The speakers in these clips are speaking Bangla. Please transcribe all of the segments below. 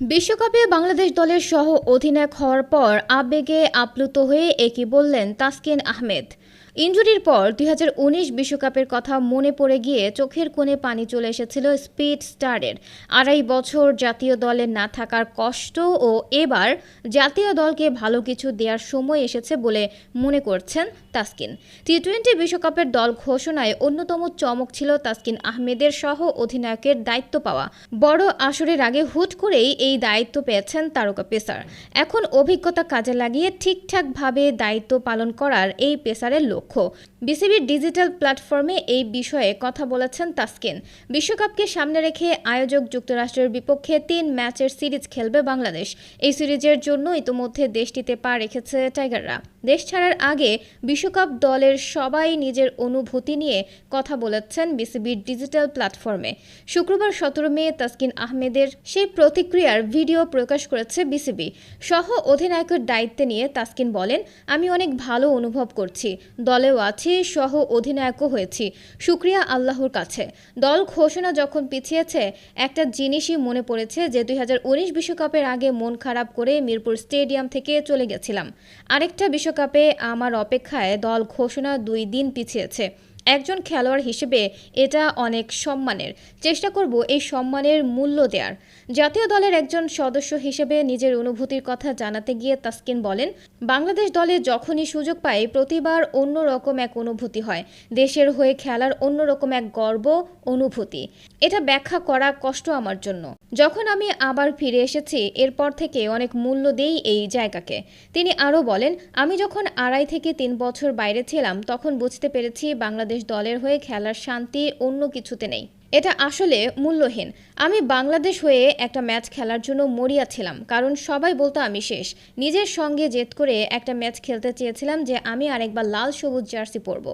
বিশ্বকাপে বাংলাদেশ দলের সহ অধিনায়ক হওয়ার পর আবেগে আপ্লুত হয়ে একই বললেন তাসকিন আহমেদ। ইনজুরির পর দুই বিশ্বকাপের কথা মনে পড়ে গিয়ে চোখের কোণে পানি চলে এসেছিল স্পিড স্টারের। আড়াই বছর জাতীয় দলে না থাকার কষ্ট ও এবার জাতীয় দলকে ভালো কিছু দেওয়ার সময় এসেছে বলে মনে করছেন তাসকিন। টি টোয়েন্টি বিশ্বকাপের দল ঘোষণায় অন্যতম চমক ছিল তাসকিন আহমেদের সহ অধিনায়কের দায়িত্ব পাওয়া। বড় আসরের আগে হুট করেই এই দায়িত্ব পেয়েছেন তারকা পেসার। এখন অভিজ্ঞতা কাজে লাগিয়ে ঠিকঠাকভাবে দায়িত্ব পালন করার এই পেসারের লক্ষ্য বিসিবির ডিজিটাল প্ল্যাটফর্মে এই বিষয়ে কথা বলেছেন তাসকিন। বিশ্বকাপকে সামনে রেখে আয়োজক যুক্তরাষ্ট্রের বিপক্ষে তিন ম্যাচের সিরিজ খেলবে বাংলাদেশ। এই সিরিজের জন্য ইতোমধ্যে দেশটিতে পা রেখেছে টাইগাররা। দেশ ছাড়ার আগে বিশ্বকাপ দলের সবাই নিজের অনুভূতি নিয়ে কথা বলেছেন বিসিবির ডিজিটাল প্ল্যাটফর্মে। শুক্রবার সতেরো মে তাসকিন আহমেদের সেই প্রতিক্রিয়ার ভিডিও প্রকাশ করেছে বিসিবি। সহ অধিনায়কের দায়িত্বে নিয়ে তাসকিন বলেন, আমি অনেক ভালো অনুভব করছি। দলেও আছি, সহ অধিনায়কও হয়েছি। শুক্রিয়া আল্লাহর কাছে। দল ঘোষণা যখন পিছিয়েছে, একটা জিনিসই মনে পড়েছে যে দুই বিশ্বকাপের আগে মন খারাপ করে মিরপুর স্টেডিয়াম থেকে চলে গেছিলাম। আরেকটা বিশ্বকাপে আমার অপেক্ষায় দল ঘোষণা দুই দিন পিছিয়েছে। একজন খেলোয়াড় হিসেবে এটা অনেক সম্মানের। চেষ্টা করব এই সম্মানের মূল্য দেওয়ার জাতীয় দলের একজন সদস্য হিসেবে নিজের অনুভূতির কথা জানাতে গিয়ে তাসকিন বলেন, বাংলাদেশ দলে যখনই সুযোগ পাই প্রতিবার অন্যরকম এক অনুভূতি হয়। দেশের হয়ে খেলার অন্যরকম এক গর্ব, অনুভূতি। এটা ব্যাখ্যা করা কষ্ট আমার জন্য। যখন আমি আবার ফিরে এসেছি, এরপর থেকে অনেক মূল্য দেই এই জায়গাকে। তিনি আরও বলেন, আমি যখন আড়াই থেকে তিন বছর বাইরে ছিলাম, তখন বুঝতে পেরেছি বাংলাদেশ দলের হয়ে খেলার শান্তি অন্য কিছুতে নেই। এটা আসলে মূল্যহীন। আমি বাংলাদেশ হয়ে একটা ম্যাচ খেলার জন্য মরিয়া ছিলাম, কারণ সবাই বলতো আমি শেষ। নিজের সঙ্গে জেদ করে একটা ম্যাচ খেলতে চেয়েছিলাম যে আমি আরেকবার লাল সবুজ জার্সি পরব।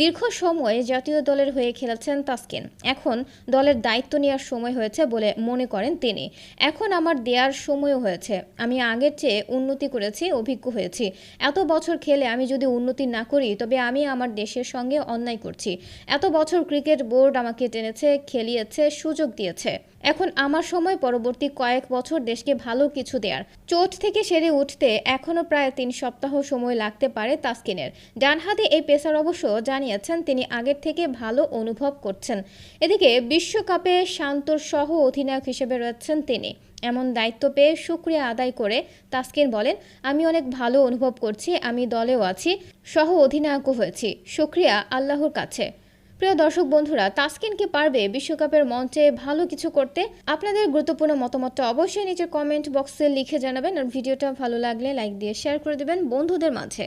দীর্ঘ সময় জাতীয় দলের হয়ে খেলেছেন তাসকিন। এখন দলের দায়িত্ব নেওয়ার সময় হয়েছে বলে মনে করেন তিনি। এখন আমার দেওয়ার সময়ও হয়েছে। আমি আগের চেয়ে উন্নতি করেছি, অভিজ্ঞ হয়েছি। এত বছর খেলে আমি যদি উন্নতি না করি, তবে আমি আমার দেশের সঙ্গে অন্যায় করছি। এত বছর ক্রিকেট বোর্ড আমাকে টেনেছে খেলিয়েছে, সুযোগ দিয়েছে। এখন আমার সময় পরবর্তী কয়েক বছর দেশকে ভালো কিছু দেওয়ার চোট থেকে সেরে উঠতে এখনও প্রায় তিন সপ্তাহ সময় লাগতে পারে তাসকিনের। ডানহাতে এই পেসার অবশ্য জানিয়েছেন, তিনি আগের থেকে ভালো অনুভব করছেন। এদিকে বিশ্বকাপে শান্তর সহ অধিনায়ক হিসেবে রয়েছেন তিনি। এমন দায়িত্ব পেয়ে সুক্রিয়া আদায় করে তাসকিন বলেন, আমি অনেক ভালো অনুভব করছি, আমি দলেও আছি সহ অধিনায়কও হয়েছি। সুক্রিয়া আল্লাহর কাছে। প্রিয় দর্শক বন্ধুরা, তাসকিন কি পারবে? বিশ্বকাপের মঞ্চে ভালো কিছু করতে? আপনাদের গুরুত্বপূর্ণ মতামতটা অবশ্যই নিচের কমেন্ট বক্সে লিখে জানাবেন। আর ভিডিওটা ভালো লাগলে লাইক দিয়ে শেয়ার করে দেবেন বন্ধুদের মাঝে।